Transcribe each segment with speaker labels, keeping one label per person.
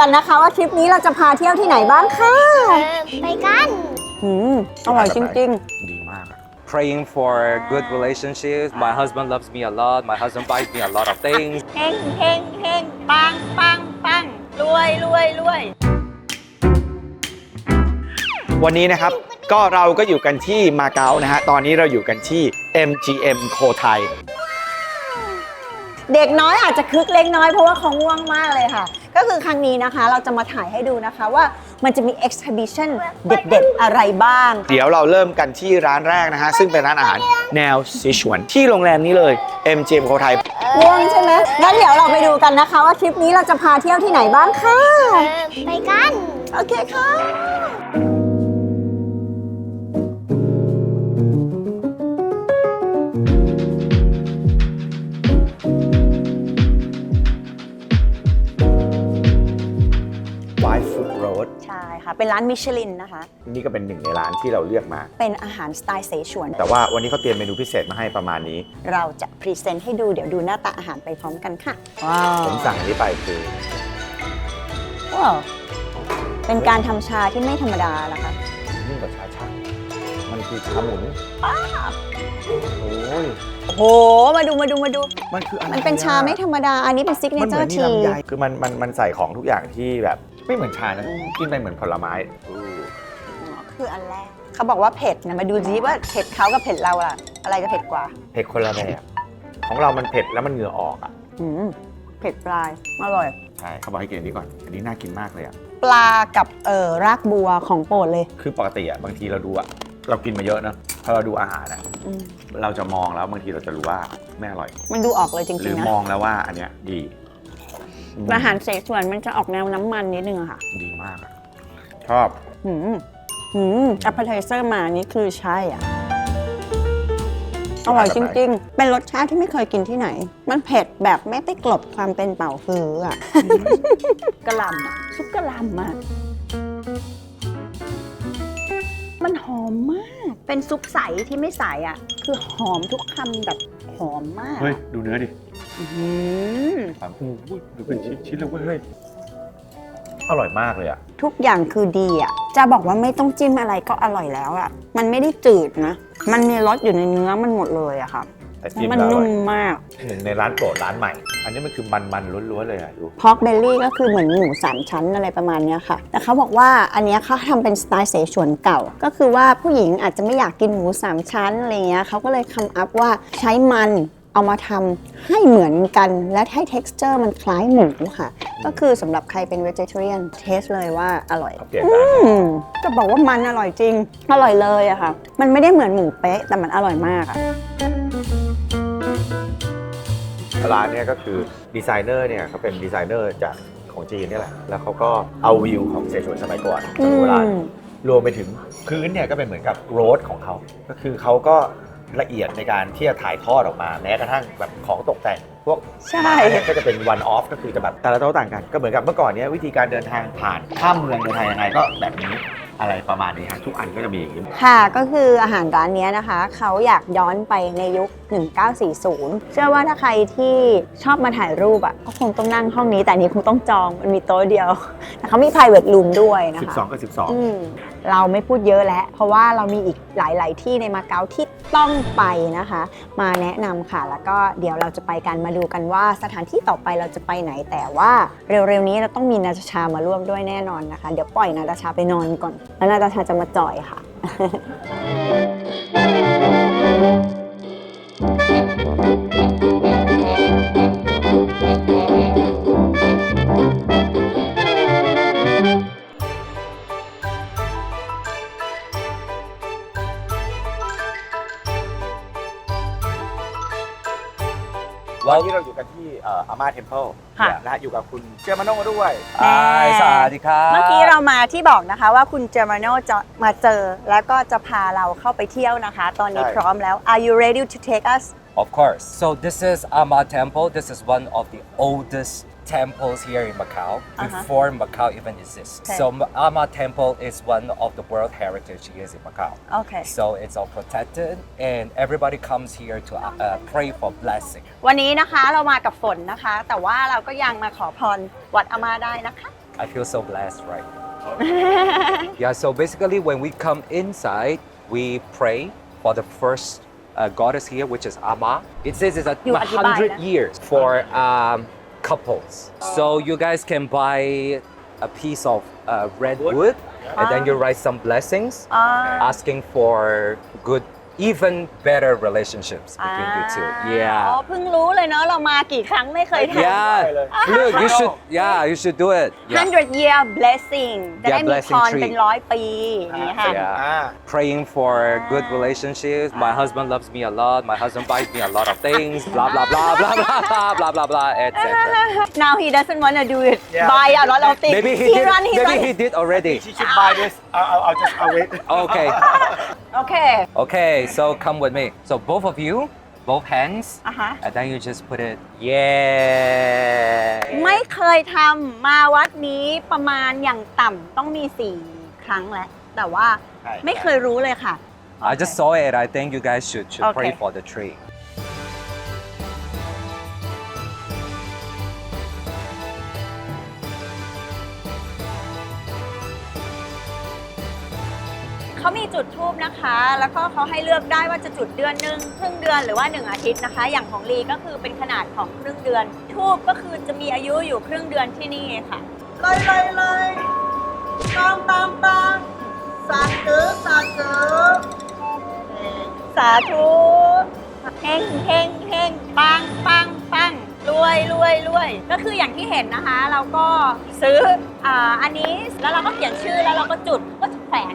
Speaker 1: กันนะคะว่าทริปนี้เราจะพาเที่ยวที่ไหนบ้างค่ะ
Speaker 2: เออไปกัน
Speaker 1: อืมอร่อยจริง
Speaker 3: ดีมากอะ
Speaker 4: praying for good relationships. My husband loves me a lot. My husband buys me a lot of things.
Speaker 1: ๆเฮงเฮงเฮงปังปังปังรวยรวยรวย
Speaker 3: วันนี้นะครับก็เราก็อยู่กันที่มาเก๊านะฮะตอนนี้เราอยู่กันที่ MGM โคไทย
Speaker 1: เด็กน้อยอาจจะคึกเล็กน้อยเพราะว่าเขาง่วงมากเลยค่ะ ก็คือครั้งนี้นะคะเราจะมาถ่ายให้ดูนะคะว่ามันจะมี exhibition เด็ดๆ อะไรบ้าง
Speaker 3: เดี๋ยวเราเริ่มกันที่ร้านแรกนะฮะ ซึ่งเป็นร้านอาหารแนวซิชวนที่โรงแรมนี้เลย MGM โคไทย
Speaker 1: ง่วงใช่ไหมงั้นเดี๋ยวเราไปดูกันนะคะว่าทริปนี้เราจะพาเที่ยวที่ไหนบ้างค่ะ
Speaker 2: เออไปกัน
Speaker 1: โอเคค่ะ เป็นร้านมิชลินนะคะ
Speaker 3: นี่ก็เป็นหนึ่งในร้านที่เราเลือกมา
Speaker 1: เป็นอาหารสไตล์เสฉวน
Speaker 3: แต่ว่าวันนี้เขาเตรียมเมนูพิเศษมาให้ประมาณนี้
Speaker 1: เราจะพรีเซนต์ให้ดูเดี๋ยวดูหน้าตาอาหารไปพร้อมกันค่ะ ว้า
Speaker 3: ผมสั่งอันนี้ไปคือ
Speaker 1: ว้าวเป็นการทำชาที่ไม่ธรรมดานะคะ
Speaker 3: ยิ่งกว่าชาชักมันคือชาหมุนโอ้ย
Speaker 1: โห มาดูมาดูมาดู
Speaker 3: มันคืออะไร
Speaker 1: มันเป็นชาไม่ธรรมดา อันนี้เป็นซิกเน
Speaker 3: มันเห
Speaker 1: เจอ
Speaker 3: มือน
Speaker 1: ร์
Speaker 3: นี่
Speaker 1: ที
Speaker 3: ลำไยคือมันมันมันใส่ของทุกอย่างที่แบบ ไม่เหมือนชานะ
Speaker 1: อืม
Speaker 3: กินไปเหมือนผลไม้อู้
Speaker 1: คืออันแรกเขาบอกว่าเผ็ดนะมาดูซิว่าเผ็ดเขากับเผ็ดเราอะอะไรจะเผ็ดกว่า
Speaker 3: เผ็ดคนละแบบของเรามันเผ็ดแล้วมันเหงื่อออกอะ
Speaker 1: อืมเผ็ดปลายอร่อย
Speaker 3: ใช่เขาบอกให้กินอันนี้ก่อน อันนี้น่ากินมากเลยอะ
Speaker 1: ปลากับเอ่อรากบัวของโปรดเลย
Speaker 3: คือปกติอะบางทีเราดูอะเรากินมาเยอะนะพอเราดูอาหารอะ
Speaker 1: อืม
Speaker 3: เราจะมองแล้วบางทีเราจะรู้ว่าไม่อร่อย
Speaker 1: มันดูออกเลยจ
Speaker 3: หรื
Speaker 1: ริ
Speaker 3: อง
Speaker 1: ๆนะ
Speaker 3: มองแล้วว่าอันเนี้ยดีม
Speaker 1: อาหารเสฉวนมันจะออกแนวน้ำมันนิดนึงอะค่ะ
Speaker 3: ดีมากอะชอบ
Speaker 1: หืมหืมแอปเปอร์ไทเซอร์มานี่คือใช่อะ อร่อยจริง ๆ เป็นรสชาติที่ไม่เคยกินที่ไหน มันเผ็ดแบบไม่ไปกลบความเป็นเป่าฮืออะกะหล่ำอะซุปกะหล่ำอะมันหอมมาก เป็นซุปใสที่ไม่ใสอะ คือหอมทุกคำแบบหอมมาก
Speaker 3: เฮ้ย ดูเนื้อดิ
Speaker 1: อื้อหือ
Speaker 3: ความอู้หูดูเป็นชิ้นๆเลยเว้ยเฮ้ยอร่อยมากเลยอะ
Speaker 1: ทุกอย่างคือดีอะ จะบอกว่าไม่ต้องจิ้มอะไรก็อร่อยแล้วอะ มันไม่ได้จืดนะ มันมีรสอยู่ในเนื้อมันหมดเลยอะค่ะ
Speaker 3: แต่
Speaker 1: แล้ว
Speaker 3: จิ้ม
Speaker 1: มัน
Speaker 3: แล้วอร่
Speaker 1: นุ่
Speaker 3: อย
Speaker 1: มมาก
Speaker 3: หนึ่งในร้านโปรดร้านใหม่ อันนี้มันคือมันๆล้วนๆเลยอะดู
Speaker 1: พอกเบลลี่ก็คือเหมือนหมูสามชั้นอะไรประมาณเนี้ยค่ะ แต่เขาบอกว่าอันเนี้ยเขาทำเป็นสไตล์เสฉวนเก่า ก็คือว่าผู้หญิงอาจจะไม่อยากกินหมูสามชั้นอะไรเงี้ยเขาก็เลยคำอัพว่าใช้มัน เอามาทำให้เหมือนกันและให้ texture มันคล้ายหมูค่ะ ก็คือสำหรับใครเป็น vegetarian เทสเลยว่าอร่อย
Speaker 3: เขาเปลี่ยนร้าน
Speaker 1: อืมจะบอกว่ามันอร่อยจริง อร่อยเลยอะค่ะ มันไม่ได้เหมือนหมูเป๊ะ แต่มันอร่อยมากอะ
Speaker 3: ร้านเนี่ยก็คือดีไซเนอร์เนี่ยเขาเป็นดีไซเนอร์จากของจีนนี่แหละ แล้วเขาก็เอาวิวของเสฉวนสมัยก่อนสมัยโบราณ รวมไปถึงพื้นเนี่ยก็เป็นเหมือนกับโรดของเขา ก็คือเขาก็ ละเอียดในการที่จะถ่ายทอดออกมา แม้กระทั่งแบบของตกแต่งพวก
Speaker 1: ใช่
Speaker 3: เนี่ยก็จะเป็น one off ก็คือจะแบบแต่ละโต๊ะต่างกัน ก็เหมือนกับเมื่อก่อนเนี้ยวิธีการเดินทางผ่านข้ามเมืองเดินทางยังไงก็แบบนี้อะไรประมาณนี้ฮะทุกอันก็จะมีอย่างนี้
Speaker 1: ค่ะก็คืออาหารร้านเนี้ยนะคะ เขาอยากย้อนไปในยุค 1940 เชื่อว่าถ้าใครที่ชอบมาถ่ายรูปอะก็คงต้องนั่งห้องนี้แต่อันนี้คงต้องจองมันมีโต๊ะเดียว แต่เขามี private room ด้วยนะคะ
Speaker 3: 12 กับ 12
Speaker 1: อืม เราไม่พูดเยอะแล้ว เพราะว่าเรามีอีกหลาย ๆ ที่ในมาเก๊าที่ต้องไปนะคะ มาแนะนำค่ะ แล้วก็เดี๋ยวเราจะไปกันมาดูกันว่าสถานที่ต่อไปเราจะไปไหน แต่ว่าเร็ว ๆ นี้เราต้องมีนาตาชามาร่วมด้วยแน่นอนนะคะ เดี๋ยวปล่อยนาตาชาไปนอนก่อน แล้วนาตาชาจะมาจอยค่ะ
Speaker 3: ม่าเทมเพิล
Speaker 1: ค่ะ
Speaker 3: นะฮะอยู่กับคุณเจอมาโน่ด้วย
Speaker 1: แน่
Speaker 4: Hi, Sawadika.
Speaker 1: เมื่อกี้เรามาที่บอกนะคะว่าคุณเจอร์มาโนจะมาเจอ แล้วก็จะพาเราเข้าไปเที่ยวนะคะ ตอนนี้
Speaker 3: ใช่
Speaker 1: พร้อมแล้ว Are you ready to take us
Speaker 4: Of course. So this is Ama Temple. This is one of the oldest temples here in Macau before Macau even exists.
Speaker 1: Okay.
Speaker 4: So Ama Temple is one of the World Heritage here in Macau.
Speaker 1: Okay
Speaker 4: So it's all protected, and everybody comes here to uh, uh, pray for blessing.
Speaker 1: วันนี้นะคะเรามากับฝนนะคะ แต่ว่าเราก็ยังมาขอพรวัดอามาได้นะคะ
Speaker 4: I feel so blessed right yeah so basically when we come inside we pray for the first uh, goddess here which is Ama it says it's a
Speaker 1: อยู่อธิบายนะ
Speaker 4: 100 years for um, couples. So you guys can buy a piece of uh, red wood and then you write some blessings
Speaker 1: อ่า
Speaker 4: asking for good even better relationships between you two
Speaker 1: อ๋อ
Speaker 4: yeah
Speaker 1: เพิ่งรู้เลยเนาะเรามากี่ครั้งไม่เคยทำ
Speaker 4: yeah look you should yeah you should do it yeah.
Speaker 1: hundred year blessing จะได้
Speaker 4: Yeah,
Speaker 1: มี
Speaker 4: blessing
Speaker 1: พร
Speaker 4: tree
Speaker 1: เป็นร้อยปีอย่างนี้ค่ะ
Speaker 4: Yeah.
Speaker 3: อ่า
Speaker 4: praying for good relationships. My husband loves me a lot. My husband buys me a lot of things. Blah blah blah blah blah blah blah blah blah etc.
Speaker 1: now he doesn't want to do it
Speaker 3: Yeah.
Speaker 1: buy a lot of things
Speaker 4: Maybe he
Speaker 1: he
Speaker 4: did.
Speaker 1: run he
Speaker 4: Maybe
Speaker 1: run
Speaker 4: he did already.
Speaker 3: she should buy this I'll I'll- I'll just I'll wait
Speaker 4: Okay.
Speaker 1: โอเค
Speaker 4: Okay. So come with me. So both of you, both hands,
Speaker 1: อ่ะฮะ
Speaker 4: and then you just put it. Yeah.
Speaker 1: ไม่เคยทำมาวัดนี้ประมาณอย่างต่ำต้องมีสี่ครั้งแล้ว แต่ว่า
Speaker 3: ใช่
Speaker 1: ไม่เคยรู้เลยค่ะ
Speaker 4: I just saw it. I think you guys should should pray
Speaker 1: Okay.
Speaker 4: for the tree.
Speaker 1: จุดทูบนะคะ แล้วก็เขาให้เลือกได้ว่าจะจุดเดือนหนึ่งครึ่งเดือนหรือว่าหนึ่งอาทิตย์นะคะ อย่างของลีก็คือเป็นขนาดของครึ่งเดือน ทูบก็คือจะมีอายุอยู่ครึ่งเดือนที่นี่ค่ะไล่ไล่ไล่ปังปังปังสาธุสาธุสาธุเฮงเฮงเฮงปังปังปังรวยรวยรวยก็คืออย่างที่เห็นนะคะ เราก็ซื้ออ่าอันนี้แล้วเราก็เขียนชื่อแล้วเราก็จุดก็จะแขวน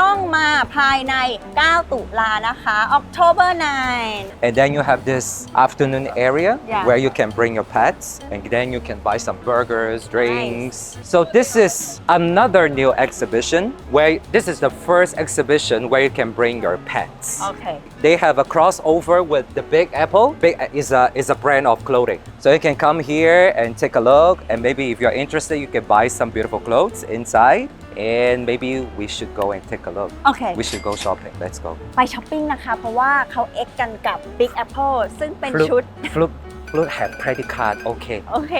Speaker 1: ต้องมาภายใน 9 ตุลานะคะ October 9
Speaker 4: And then you have this afternoon area
Speaker 1: Yeah.
Speaker 4: where you can bring your pets, and then you can buy some burgers, drinks. So this is another new exhibition where this is the first exhibition where you can bring your pets.
Speaker 1: โอเค
Speaker 4: They have a crossover with the Big Apple. Big is a is a brand of clothing. So you can come here and take a look, and maybe if you're interested, you can buy some beautiful clothes inside. And maybe we should go and take a look.
Speaker 1: โอเค
Speaker 4: We should go shopping. Let's go.
Speaker 1: ไปช้อปปิ้งนะคะ เพราะว่าเขาเอ็กกันกับ Big Apple ซึ่งเป็นชุด
Speaker 4: Flip, flip have credit card. Okay.
Speaker 1: โอเค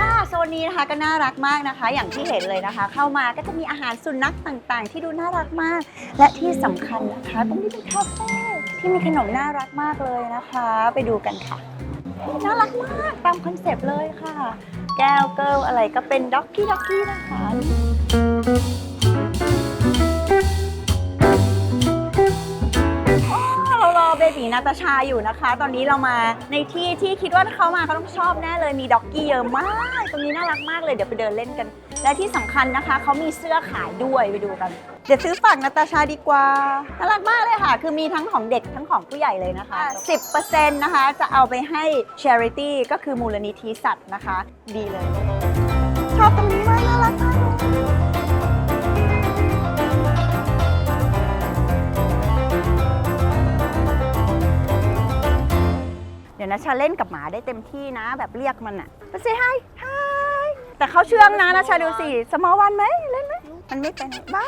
Speaker 1: ค่ะโซนนี้นะคะก็น่ารักมากนะคะ อย่างที่เห็นเลยนะคะ เข้ามาก็จะมีอาหารสุนัขต่างๆ ที่ดูน่ารักมาก และที่สำคัญนะคะตรงนี้เป็นคาเฟ่ ที่มีขนมน่ารักมากเลยนะคะ ไปดูกันค่ะ น่ารักมากตามคอนเซปต์เลยค่ะ แก้วเกิลอะไรก็เป็นด็อกกี้ด็อกกี้นะคะเรารอเบบีนาตาชาอยู่นะคะ ตอนนี้เรามาในที่ที่คิดว่าถ้าเขามาเขาต้องชอบแน่เลยมีด็อกกี้เยอะมาก ตรงนี้น่ารักมากเลยเดี๋ยวไปเดินเล่นกัน และที่สำคัญนะคะเขามีเสื้อขายด้วยไปดูกัน เดี๋ยวซื้อฝากนาตาชาดีกว่าน่ารักมากเลยค่ะ คือมีทั้งของเด็กทั้งของผู้ใหญ่เลยนะคะ 10%นะคะจะเอาไปให้ charity ก็คือมูลนิธิสัตว์นะคะ ดีเลย ชอบตรงนี้มากน่ารักมากเลยเดี๋ยวนะชาเล่นกับหมาได้เต็มที่นะ แบบเรียกมันอะไปสิ hi hi แต่เขาเชื่องนะนะชาดูสิสมอวันไหมเล่นไหมมันไม่เป็นบ้า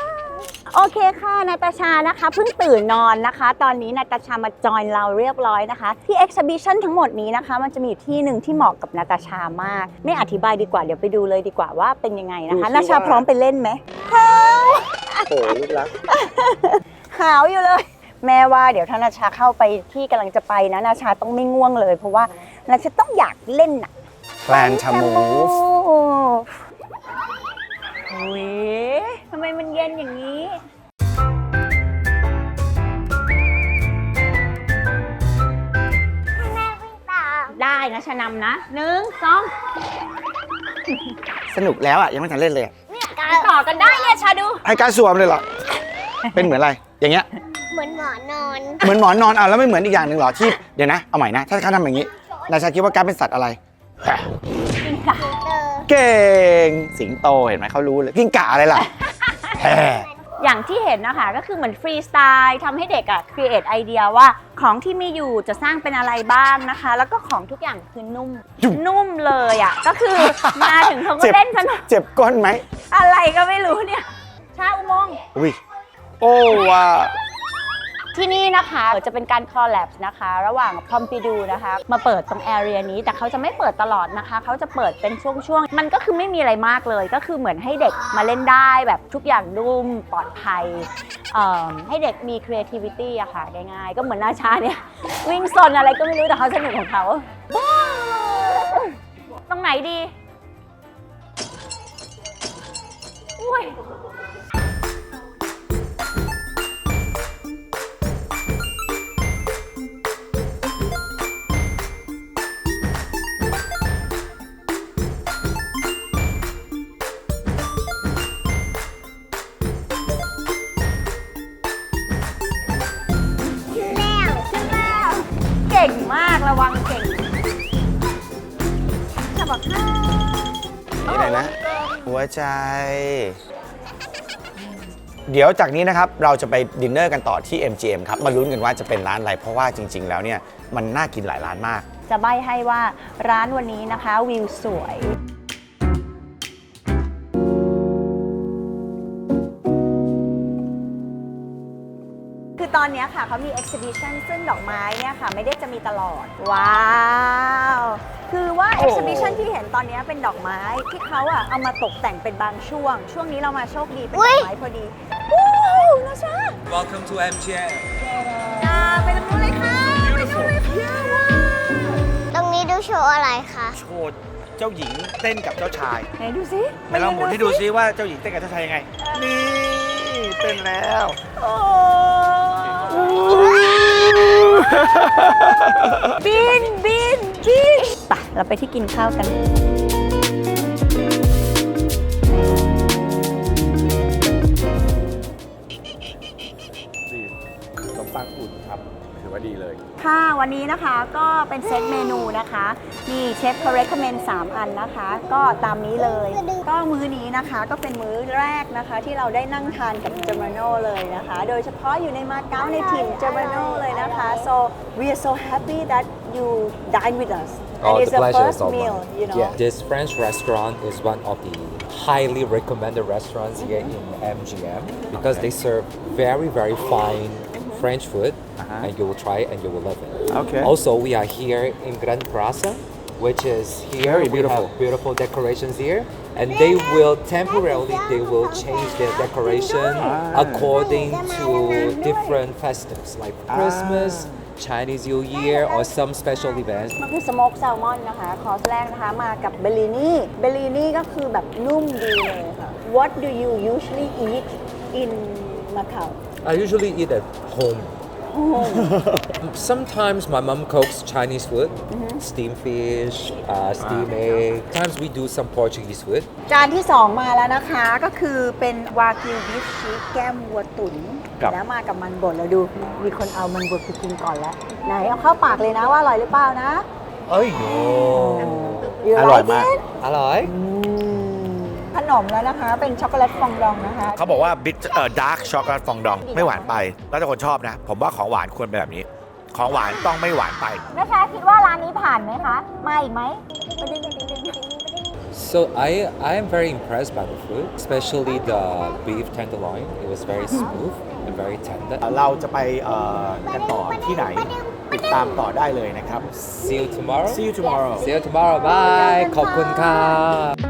Speaker 1: โอเคค่ะนาตาชานะคะเพิ่งตื่นนอนนะคะ ตอนนี้นาตาชามาจอยเราเรียบร้อยนะคะ ที่ exhibition ทั้งหมดนี้นะคะ มันจะมีอยู่ที่หนึ่งที่เหมาะกับนาตาชามาก ไม่อธิบายดีกว่าเดี๋ยวไปดูเลยดีกว่าว่าเป็นยังไงนะคะ
Speaker 3: ดูสิ
Speaker 1: นาชา
Speaker 3: ว่า
Speaker 1: พร้อมไปเล่นไหม
Speaker 3: โอ้ลูกรัก
Speaker 1: ขาวอยู่เลย แม่ว่าเดี๋ยวถ้านาชาเข้าไปที่กำลังจะไปนะนาชาต้องไม่ง่วงเลย เพราะว่านาชาต้องอยากเล่นน่ะ
Speaker 3: Plan to move
Speaker 1: โอ้ยทำไมมันเย็นอย่างนี้
Speaker 2: แม่วิ่งตาม
Speaker 1: ได้นะชานำนะหนึ่งสอง
Speaker 5: สนุกแล้วอะ ยังไม่ทันเล่นเลยอะ
Speaker 2: เนี่ยการ
Speaker 1: ต่อกันได้เนี่ยชาดู
Speaker 5: ให้การสวมเลยเหรอ เป็นเหมือนอะไร อย่างเงี้ย
Speaker 2: เหมือนหมอนอน
Speaker 3: เหมือนหมอนนอนเอาแล้วไม่เหมือนอีกอย่างหนึ่งเหรอที่ เดี๋ยวนะ เอาใหม่นะ ถ้าเขาทำอย่างนี้ นายชาคิดว่าการดเป็นสัตว์อะไร แหม่
Speaker 2: เตอร์
Speaker 3: เก่ง สิงโตเห็นไหมเขารู้เลยกิ้งก่าอะไรล่ะแฮ่
Speaker 1: อย่างที่เห็นนะคะก็คือเหมือนฟรีสไตล์ทำให้เด็กอะครีเอทไอเดียว่าของที่มีอยู่จะสร้างเป็นอะไรบ้างนะคะ แล้วก็ของทุกอย่างคือนุ่ม นุ่มเลยอะก็คือมาถึงเขาก็
Speaker 3: เจ็บ
Speaker 1: เล่นสนุก
Speaker 3: เจ็บก้นไหม
Speaker 1: อะไรก็ไม่รู้เนี่ยชาอุโมงค์
Speaker 3: อุ้ยโอ้ว่า
Speaker 1: ที่นี่นะคะจะเป็นการคอลแลบนะคะ ระหว่างพอมปิดูนะคะ มาเปิดตรงแอเรียนี้ แต่เขาจะไม่เปิดตลอดนะคะ เขาจะเปิดเป็นช่วงๆ มันก็คือไม่มีอะไรมากเลย ก็คือเหมือนให้เด็กมาเล่นได้แบบทุกอย่างนุ่มปลอดภัย ให้เด็กมี creativity อะค่ะง่ายๆ ก็เหมือนนาชาเนี่ย วิ่งซนอะไรก็ไม่รู้แต่เขาสนุกของเขา ตรงไหนดีอุ้ย
Speaker 3: ใจ เดี๋ยวจากนี้นะครับ เราจะไปดินเนอร์กันต่อที่ MGM ครับ มาลุ้นกันว่าจะเป็นร้านอะไร เพราะว่าจริง ๆ แล้วเนี่ย มันน่ากินหลายร้านมาก
Speaker 1: จะใบให้ว่าร้านวันนี้นะคะวิวสวย อตอนเนี้ยค่ะเขามี exhibition ซึ่งดอกไม้เนี่ยค่ะ ไม่ได้จะมีตลอด ว้าว คือว่า
Speaker 3: โอ้
Speaker 1: exhibition ที่เห็นตอนเนี้ยเป็นดอกไม้ที่เขาอะเอามาตกแต่งเป็นบางช่วง ช่วงนี้เรามาโชคดีเป็นดอกไม้พอดีวู้นะชา
Speaker 4: Welcome to MGM.
Speaker 1: อ่าไปตรงนู้นเลยค่ะไปตรงนู้นเลยค่ะว้าว
Speaker 2: ตรงนี้ดูโชว์อะไรคะ
Speaker 3: โชว์เจ้าหญิงเต้นกับเจ้าชาย
Speaker 1: ไหนดูสิ
Speaker 3: ไปลองหมุนให้ดูซิว่าเจ้าหญิงเต้นกับเจ้าชายยังไง นี่เต้นแล้ว
Speaker 1: โอ้ บินบินบินไปเราไปที่กินข้าวกัน
Speaker 6: ดีขนมปังอุ่นครับ ถือว่าดีเลย
Speaker 1: ค่ะวันนี้นะคะก็เป็นเซตเมนูนะคะนี่เชฟเขา recommend 3 อันนะคะ ก็ตามนี้เลย ก็มื้อนี้นะคะก็เป็นมื้อแรกนะคะ ที่เราได้นั่งทานกับเจอร์มาโนเลยนะคะ โดยเฉพาะอยู่ในมาเก๊าในถิ่นเจอร์มาโนเลยนะคะ so we are so happy that you dine with us and
Speaker 4: Oh,
Speaker 1: it's
Speaker 4: the
Speaker 1: the
Speaker 4: pleasure
Speaker 1: first
Speaker 4: is all
Speaker 1: meal
Speaker 4: mine.
Speaker 1: you know
Speaker 4: This French restaurant is one of the highly recommended restaurants here in MGM because they serve very, very fine French food,
Speaker 3: Uh-huh.
Speaker 4: and you will try it and you will love it.
Speaker 3: Okay.
Speaker 4: Also, we are here in Grand Plaza, which is here.
Speaker 3: Very
Speaker 4: we
Speaker 3: beautiful.
Speaker 4: have beautiful decorations here, and they will temporarily they will change their decoration
Speaker 3: Ah.
Speaker 4: according to different festivals like Christmas. Chinese New Year or some special events.
Speaker 1: มันคือสโมกแซลมอนนะคะ คอร์สแรกนะคะ มากับเบลลินี่ เบลลินี่ก็คือแบบนุ่มดีเลยค่ะ What do you usually eat in Macau
Speaker 4: I usually eat at home. Sometimes my mom cooks Chinese food, steamed fish, uh, steamed egg. Sometimes we do some Portuguese food.
Speaker 1: จานที่2มาแล้วนะคะก็คือเป็นวากิวบีฟชีสแก้มวัวตุ๋น
Speaker 3: ครับ
Speaker 1: แล้วมากับมันบดแล้วดู มีคนเอามันบดไปกินก่อนแล้ว ไหนเอาเข้าปากเลยนะว่าอร่อยหรือเปล่านะ
Speaker 4: Oh,
Speaker 1: You
Speaker 3: อร่อย
Speaker 1: like
Speaker 3: มาก
Speaker 1: it?
Speaker 4: hello.
Speaker 1: ข นมแล้วนะคะ เป็นช็อกโกแลตฟองดองนะคะ
Speaker 3: เขาบอกว่าบิทเอ่อดาร์กช็อกโกแลตฟองดอง ไม่หวานไป แล้วแต่คนชอบนะ ผมว่าของหวานควรเป็นแบบนี้ ของหวานต้องไม่หวานไป
Speaker 1: นะคะคิดว่าร้านนี้ผ่านไหมคะ มาอีกไหม
Speaker 4: So I I am very impressed by the food, especially the beef tenderloin. It was very smooth and very tender.
Speaker 3: เราจะไปเอ่อกันต่อที่ไหน ติดตามต่อได้เลยนะครับ
Speaker 4: See you tomorrow.
Speaker 3: See you tomorrow
Speaker 4: See you tomorrow. Bye. ขอบคุณครับ